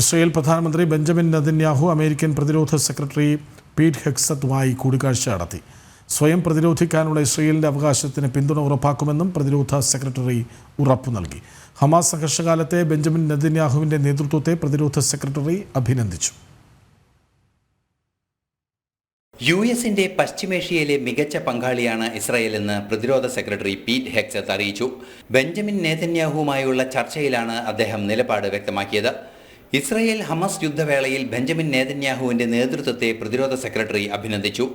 Israel പ്രധാനമന്ത്രി Benjamin Netanyahu American പ്രതിരോധ secretary Pete ഹെക്സത്തുമായി കൂടിക്കാഴ്ച നടത്തി. സ്വയം പ്രതിരോധിക്കാനുള്ള ഇസ്രയേലിന്റെ അവകാശത്തിന് പിന്തുണ ഉറപ്പാക്കുമെന്നും പ്രതിരോധ സെക്രട്ടറി ഉറപ്പു നൽകി. ഹമാസ് സംഘർഷകാലത്തെ ബെഞ്ചമിൻ നെതന്യാഹുവിന്റെ നേതൃത്വത്തെ പ്രതിരോധ സെക്രട്ടറി അഭിനന്ദിച്ചു. യു എസിന്റെ പശ്ചിമേഷ്യയിലെ മികച്ച പങ്കാളിയാണ് ഇസ്രായേലെന്ന് പ്രതിരോധ സെക്രട്ടറി പീറ്റ് ഹെക്സത്ത് അറിയിച്ചു. ബെഞ്ചമിൻ നേതന്യാഹുവുമായുള്ള ചർച്ചയിലാണ് അദ്ദേഹം നിലപാട് വ്യക്തമാക്കിയത്. ഇസ്രായേൽ ഹമസ് യുദ്ധവേളയിൽ ബെഞ്ചമിൻ നേതന്യാഹുവിന്റെ നേതൃത്വത്തെ പ്രതിരോധ സെക്രട്ടറി അഭിനന്ദിച്ചു.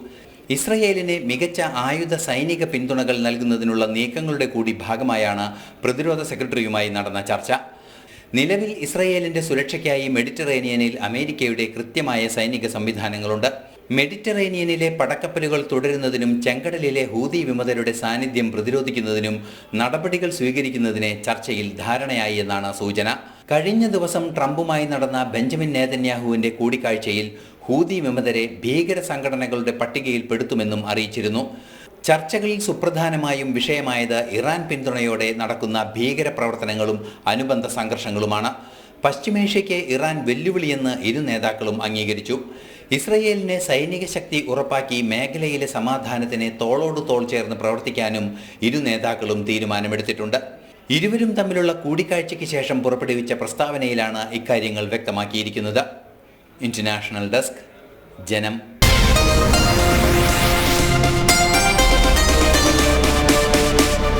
ഇസ്രയേലിന് മികച്ച ആയുധ സൈനിക പിന്തുണകൾ നൽകുന്നതിനുള്ള നീക്കങ്ങളുടെ കൂടി ഭാഗമായാണ് പ്രതിരോധ സെക്രട്ടറിയുമായി നടന്ന ചർച്ച. നിലവിൽ ഇസ്രയേലിന്റെ സുരക്ഷയ്ക്കായി മെഡിറ്ററേനിയനിൽ അമേരിക്കയുടെ കൃത്യമായ സൈനിക സംവിധാനങ്ങളുണ്ട്. മെഡിറ്ററേനിയനിലെ പടക്കപ്പലുകൾ തുടരുന്നതിനും ചെങ്കടലിലെ ഹൂതി വിമതരുടെ സാന്നിധ്യം പ്രതിരോധിക്കുന്നതിനും നടപടികൾ സ്വീകരിക്കുന്നതിനെ ചർച്ചയിൽ ധാരണയായി എന്നാണ് സൂചന. കഴിഞ്ഞ ദിവസം ട്രംപുമായി നടന്ന ബെഞ്ചമിൻ നേതന്യാഹുവിന്റെ കൂടിക്കാഴ്ചയിൽ ഹൂതി വിമതരെ ഭീകര സംഘടനകളുടെ പട്ടികയിൽ പെടുത്തുമെന്നും അറിയിച്ചിരുന്നു. ചർച്ചകളിൽ സുപ്രധാനമായും വിഷയമായത് ഇറാൻ പിന്തുണയോടെ നടക്കുന്ന ഭീകര പ്രവർത്തനങ്ങളും അനുബന്ധ സംഘർഷങ്ങളുമാണ്. പശ്ചിമേഷ്യയ്ക്ക് ഇറാൻ വെല്ലുവിളിയെന്ന് ഇരു നേതാക്കളും അംഗീകരിച്ചു. ഇസ്രയേലിനെ സൈനിക ശക്തി ഉറപ്പാക്കി മേഖലയിലെ സമാധാനത്തിന് തോളോട് തോൾ ചേർന്ന് പ്രവർത്തിക്കാനും ഇരു നേതാക്കളും തീരുമാനമെടുത്തിട്ടുണ്ട്. ഇരുവരും തമ്മിലുള്ള കൂടിക്കാഴ്ചയ്ക്ക് ശേഷം പുറപ്പെടുവിച്ച പ്രസ്താവനയിലാണ് ഇക്കാര്യങ്ങൾ വ്യക്തമാക്കിയിരിക്കുന്നത്. ഇന്റർനാഷണൽ ഡെസ്ക് ജനം